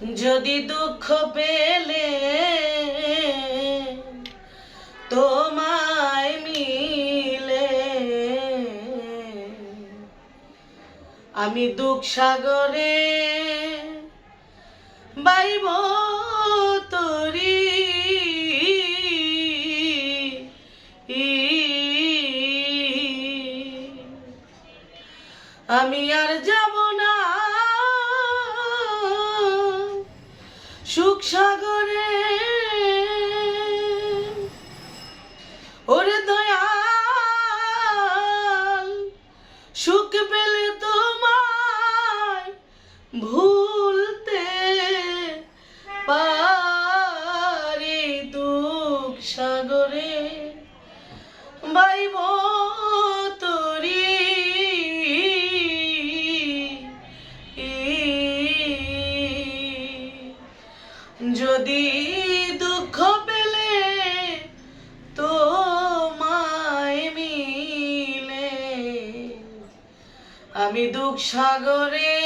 যদি দুঃখ পেলে তোমায় মিলে আমি দুঃখ সাগরে বাইব তরি। আমি আর যাব না সাগরে। ওরে দয়াল সুখ পেলে তোমায় ভুলতে পারি দুঃখ সাগরে। বাইব তরি যদি দুঃখ পেলে তোমায় মিলে আমি দুঃখ সাগরে